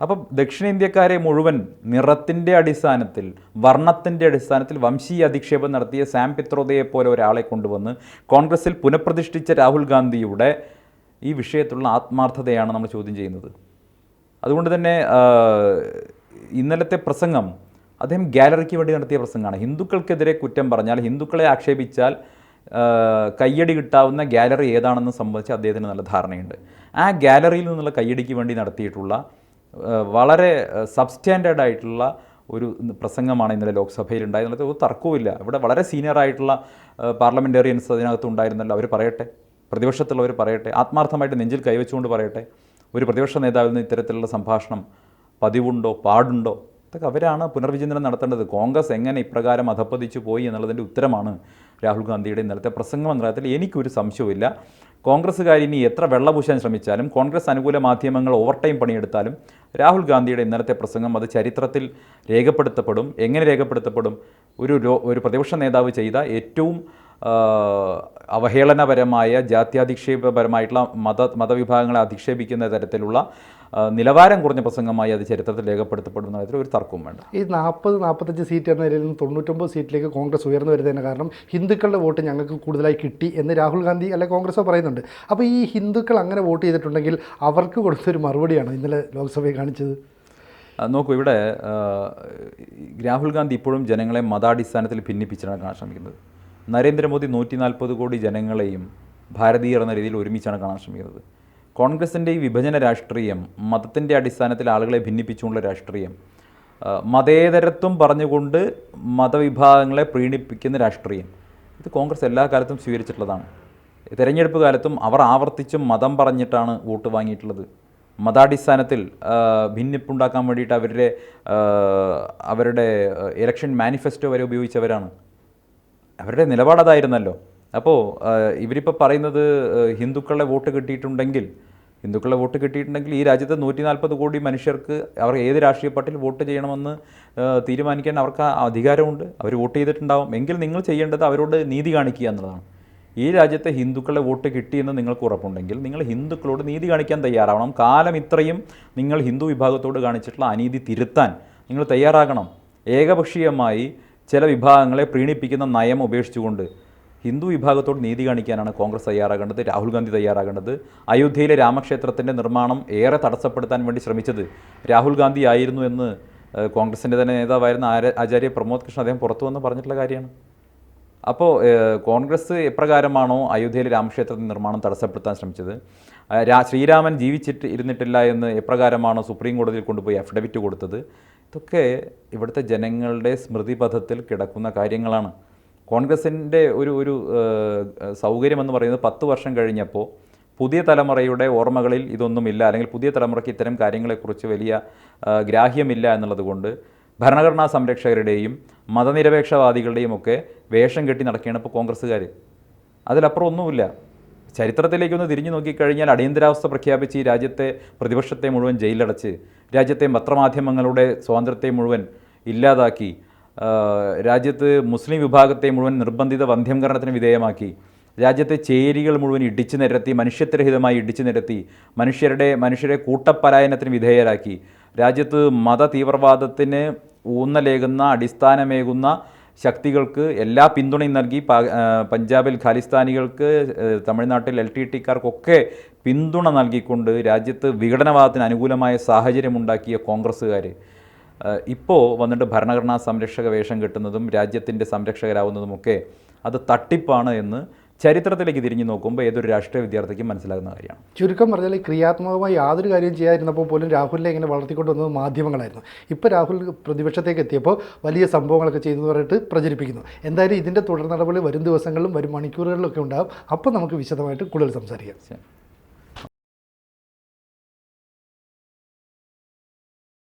അപ്പം ദക്ഷിണേന്ത്യക്കാരെ മുഴുവൻ നിറത്തിന്റെ അടിസ്ഥാനത്തിൽ വർണത്തിന്റെ അടിസ്ഥാനത്തിൽ വംശീയ അധിക്ഷേപം നടത്തിയ സാം പിത്രോദയെ പോലെ ഒരാളെ കൊണ്ടുവന്ന് കോൺഗ്രസിൽ പുനഃപ്രതിഷ്ഠിച്ച രാഹുൽ ഗാന്ധിയുടെ ഈ വിഷയത്തിലുള്ള ആത്മാർത്ഥതയാണ് നമ്മൾ ചോദ്യം ചെയ്യുന്നത്. അതുകൊണ്ട് തന്നെ ഇന്നലത്തെ പ്രസംഗം അദ്ദേഹം ഗാലറിക്ക് വേണ്ടി നടത്തിയ പ്രസംഗമാണ്. ഹിന്ദുക്കൾക്കെതിരെ കുറ്റം പറഞ്ഞാൽ ഹിന്ദുക്കളെ ആക്ഷേപിച്ചാൽ കയ്യടി കിട്ടാവുന്ന ഗാലറി ഏതാണെന്ന് സംബന്ധിച്ച് അദ്ദേഹത്തിന് നല്ല ധാരണയുണ്ട്. ആ ഗാലറിയിൽ നിന്നുള്ള കയ്യടിക്ക് വേണ്ടി നടത്തിയിട്ടുള്ള വളരെ സബ്സ്റ്റാൻഡേർഡ് ആയിട്ടുള്ള ഒരു പ്രസംഗമാണ് ഇന്നലെ ലോക്സഭയിൽ ഉണ്ടായിരുന്നത് ഒരു തർക്കവുമില്ല. ഇവിടെ വളരെ സീനിയർ ആയിട്ടുള്ള പാർലമെന്റേറിയൻസ് അതിനകത്ത് ഉണ്ടായിരുന്നല്ലോ. അവർ പറയട്ടെ. പ്രതിപക്ഷത്തുള്ളവർ പറയട്ടെ. ആത്മാർത്ഥമായിട്ട് നെഞ്ചിൽ കൈവച്ചുകൊണ്ട് പറയട്ടെ. ഒരു പ്രതിപക്ഷ നേതാവിൽ നിന്ന് ഇത്തരത്തിലുള്ള സംഭാഷണം പതിവുണ്ടോ? പാടുണ്ടോ? ഇതൊക്കെ അവരാണ് പുനർവിചിന്തനം നടത്തേണ്ടത്. കോൺഗ്രസ് എങ്ങനെ ഇപ്രകാരം അധപ്പതിച്ചു പോയി എന്നുള്ളതിന്റെ ഉത്തരമാണ് രാഹുൽ ഗാന്ധിയുടെ ഇന്നലത്തെ പ്രസംഗം എന്ന കാര്യത്തിൽ എനിക്കൊരു സംശയവുമില്ല. കോൺഗ്രസ്സുകാർ ഇനി എത്ര വെള്ളപൂശാൻ ശ്രമിച്ചാലും കോൺഗ്രസ് അനുകൂല മാധ്യമങ്ങൾ ഓവർ ടൈം പണിയെടുത്താലും രാഹുൽ ഗാന്ധിയുടെ ഇന്നലത്തെ പ്രസംഗം അത് ചരിത്രത്തിൽ രേഖപ്പെടുത്തപ്പെടും. എങ്ങനെ രേഖപ്പെടുത്തപ്പെടും? ഒരു ഒരു പ്രതിപക്ഷ നേതാവ് ചെയ്ത ഏറ്റവും അവഹേളനപരമായ ജാത്യാധിക്ഷേപപരമായിട്ടുള്ള മത മതവിഭാഗങ്ങളെ അധിക്ഷേപിക്കുന്ന തരത്തിലുള്ള നിലവാരം കുറഞ്ഞ പ്രസംഗമായി അത് ചരിത്രത്തിൽ രേഖപ്പെടുത്തപ്പെടുന്ന കാര്യത്തിൽ ഒരു തർക്കവും വേണ്ട. ഈ നാൽപ്പത് നാൽപ്പത്തഞ്ച് സീറ്റ് എന്ന നിലയിൽ നിന്ന് തൊണ്ണൂറ്റൊമ്പത് സീറ്റിലേക്ക് കോൺഗ്രസ് ഉയർന്നു വരുന്നതിന് കാരണം ഹിന്ദുക്കളുടെ വോട്ട് ഞങ്ങൾക്ക് കൂടുതലായി കിട്ടി എന്ന് രാഹുൽ ഗാന്ധി അല്ലെ കോൺഗ്രസ് പറയുന്നുണ്ട്. അപ്പോൾ ഈ ഹിന്ദുക്കൾ അങ്ങനെ വോട്ട് ചെയ്തിട്ടുണ്ടെങ്കിൽ അവർക്ക് കൊടുത്തൊരു മറുപടിയാണ് ഇന്നലെ ലോക്സഭയിൽ കാണിച്ചത്? നോക്കൂ ഇവിടെ രാഹുൽ ഗാന്ധി ഇപ്പോഴും ജനങ്ങളെ മതാടിസ്ഥാനത്തിൽ ഭിന്നിപ്പിച്ചാണ് കാണാൻ ശ്രമിക്കുന്നത്. നരേന്ദ്രമോദി നൂറ്റി നാൽപ്പത് കോടി ജനങ്ങളെയും ഭാരതീയർ എന്ന രീതിയിൽ ഒരുമിച്ചാണ് കാണാൻ ശ്രമിക്കുന്നത്. കോൺഗ്രസിന്റെ ഈ വിഭജന രാഷ്ട്രീയം മതത്തിന്റെ അടിസ്ഥാനത്തിൽ ആളുകളെ ഭിന്നിപ്പിച്ചുകൊണ്ടുള്ള രാഷ്ട്രീയം മതേതരത്വം പറഞ്ഞുകൊണ്ട് മതവിഭാഗങ്ങളെ പ്രീണിപ്പിക്കുന്ന രാഷ്ട്രീയം ഇത് കോൺഗ്രസ് എല്ലാ കാലത്തും സ്വീകരിച്ചിട്ടുള്ളതാണ്. തെരഞ്ഞെടുപ്പ് കാലത്തും അവർ ആവർത്തിച്ചും മതം പറഞ്ഞിട്ടാണ് വോട്ട് വാങ്ങിയിട്ടുള്ളത്. മതാടിസ്ഥാനത്തിൽ ഭിന്നിപ്പുണ്ടാക്കാൻ വേണ്ടിയിട്ട് അവരുടെ അവരുടെ ഇലക്ഷൻ മാനിഫെസ്റ്റോ വരെ ഉപയോഗിച്ചവരാണ്. അവരുടെ നിലപാടതായിരുന്നല്ലോ അപ്പോൾ ഇവരിപ്പോൾ പറയുന്നത് ഹിന്ദുക്കളെ വോട്ട് കിട്ടിയിട്ടുണ്ടെങ്കിൽ ഹിന്ദുക്കളുടെ വോട്ട് കിട്ടിയിട്ടുണ്ടെങ്കിൽ ഈ രാജ്യത്തെ നൂറ്റി നാൽപ്പത് കോടി മനുഷ്യർക്ക് അവർ ഏത് രാഷ്ട്രീയ പാർട്ടിയിൽ വോട്ട് ചെയ്യണമെന്ന് തീരുമാനിക്കാൻ അവർക്ക് അധികാരമുണ്ട്. അവർ വോട്ട് ചെയ്തിട്ടുണ്ടാവും. എങ്കിൽ നിങ്ങൾ ചെയ്യേണ്ടത് അവരോട് നീതി കാണിക്കുക എന്നുള്ളതാണ്. ഈ രാജ്യത്തെ ഹിന്ദുക്കളുടെ വോട്ട് കിട്ടിയെന്ന് നിങ്ങൾക്ക് ഉറപ്പുണ്ടെങ്കിൽ നിങ്ങൾ ഹിന്ദുക്കളോട് നീതി കാണിക്കാൻ തയ്യാറാവണം. കാലം ഇത്രയും നിങ്ങൾ ഹിന്ദു വിഭാഗത്തോട് കാണിച്ചിട്ടുള്ള അനീതി തിരുത്താൻ നിങ്ങൾ തയ്യാറാകണം. ഏകപക്ഷീയമായി ചില വിഭാഗങ്ങളെ പ്രീണിപ്പിക്കുന്ന നയം ഉപേക്ഷിച്ചുകൊണ്ട് ഹിന്ദു വിഭാഗത്തോട് നീതി കാണിക്കാനാണ് കോൺഗ്രസ് തയ്യാറാകേണ്ടത് രാഹുൽ ഗാന്ധി തയ്യാറാകേണ്ടത്. അയോധ്യയിലെ രാമക്ഷേത്രത്തിന്റെ നിർമ്മാണം ഏറെ തടസ്സപ്പെടുത്താൻ വേണ്ടി ശ്രമിച്ചത് രാഹുൽ ഗാന്ധി ആയിരുന്നു എന്ന് കോൺഗ്രസിന്റെ തന്നെ നേതാവായിരുന്ന ആചാര്യ പ്രമോദ് കൃഷ്ണൻ അദ്ദേഹം പുറത്തു വന്ന് പറഞ്ഞിട്ടുള്ള കാര്യമാണ്. അപ്പോൾ കോൺഗ്രസ് എപ്രകാരമാണോ അയോധ്യയിലെ രാമക്ഷേത്ര നിർമ്മാണം തടസ്സപ്പെടുത്താൻ ശ്രമിച്ചത്? ശ്രീരാമൻ ജീവിച്ചിട്ട് ഇരുന്നിട്ടില്ല എന്ന് എപ്രകാരമാണോ സുപ്രീം കോടതിയിൽ കൊണ്ടുപോയി അഫിഡവിറ്റ് കൊടുത്തത്? ഇതൊക്കെ ഇവിടുത്തെ ജനങ്ങളുടെ സ്മൃതിപഥത്തിൽ കിടക്കുന്ന കാര്യങ്ങളാണ്. കോൺഗ്രസിന്റെ ഒരു ഒരു സൗകര്യമെന്ന് പറയുന്നത് പത്ത് വർഷം കഴിഞ്ഞപ്പോൾ പുതിയ തലമുറയുടെ ഓർമ്മകളിൽ ഇതൊന്നുമില്ല. അല്ലെങ്കിൽ പുതിയ തലമുറയ്ക്ക് ഇത്തരം കാര്യങ്ങളെക്കുറിച്ച് വലിയ ഗ്രാഹ്യമില്ല എന്നുള്ളത് കൊണ്ട് ഭരണഘടനാ സംരക്ഷകരുടെയും മതനിരപേക്ഷവാദികളുടെയും ഒക്കെ വേഷം കെട്ടി നടക്കുകയാണ് ഇപ്പോൾ കോൺഗ്രസ്സുകാർ. അതിലപ്പുറം ഒന്നുമില്ല. ചരിത്രത്തിലേക്കൊന്ന് തിരിഞ്ഞു നോക്കിക്കഴിഞ്ഞാൽ അടിയന്തരാവസ്ഥ പ്രഖ്യാപിച്ച് ഈ രാജ്യത്തെ പ്രതിപക്ഷത്തെ മുഴുവൻ ജയിലടച്ച് രാജ്യത്തെ പത്രമാധ്യമങ്ങളുടെ സ്വാതന്ത്ര്യത്തെ മുഴുവൻ ഇല്ലാതാക്കി രാജ്യത്ത് മുസ്ലിം വിഭാഗത്തെ മുഴുവൻ നിർബന്ധിത വന്ധ്യംകരണത്തിന് വിധേയമാക്കി രാജ്യത്തെ ചേരികൾ മുഴുവൻ ഇടിച്ചു നിരത്തി മനുഷ്യത്വരഹിതമായി ഇടിച്ചു നിരത്തി മനുഷ്യരുടെ മനുഷ്യരെ കൂട്ടപ്പലായനത്തിന് വിധേയരാക്കി രാജ്യത്ത് മത തീവ്രവാദത്തിന് ഊന്നലേകുന്ന അടിസ്ഥാനമേകുന്ന ശക്തികൾക്ക് എല്ലാ പിന്തുണയും നൽകി പഞ്ചാബിൽ ഖാലിസ്ഥാനികൾക്ക് തമിഴ്നാട്ടിൽ എൽ ടി ടിക്കാർക്കൊക്കെ പിന്തുണ നൽകിക്കൊണ്ട് രാജ്യത്ത് വിഘടനവാദത്തിന് അനുകൂലമായ സാഹചര്യമുണ്ടാക്കിയ കോൺഗ്രസ്സുകാർ ഇപ്പോൾ വന്നിട്ട് ഭരണഘടനാ സംരക്ഷക വേഷം കെട്ടുന്നതും രാജ്യത്തിന്റെ സംരക്ഷകരാവുന്നതുമൊക്കെ അത് തട്ടിപ്പാണ് എന്ന് ചരിത്രത്തിലേക്ക് തിരിഞ്ഞു നോക്കുമ്പോൾ ഏതൊരു രാഷ്ട്രീയ വിദ്യാർത്ഥിക്കും മനസ്സിലാകുന്ന കാര്യമാണ്. ചുരുക്കം പറഞ്ഞാൽ ക്രിയാത്മകമായി യാതൊരു കാര്യം ചെയ്യാതിരുന്നപ്പോൾ പോലും രാഹുലിനെ ഇങ്ങനെ വളർത്തിക്കൊണ്ടുവന്നത് മാധ്യമങ്ങളായിരുന്നു. ഇപ്പോൾ രാഹുൽ പ്രതിപക്ഷത്തേക്ക് എത്തിയപ്പോൾ വലിയ സംഭവങ്ങളൊക്കെ ചെയ്തു പറഞ്ഞിട്ട് പ്രചരിപ്പിക്കുന്നു. എന്തായാലും ഇതിന്റെ തുടർ നടപടി വരും ദിവസങ്ങളിലും വരും മണിക്കൂറുകളിലൊക്കെ ഉണ്ടാകും അപ്പോൾ നമുക്ക് വിശദമായിട്ട് കൂടുതൽ സംസാരിക്കാം.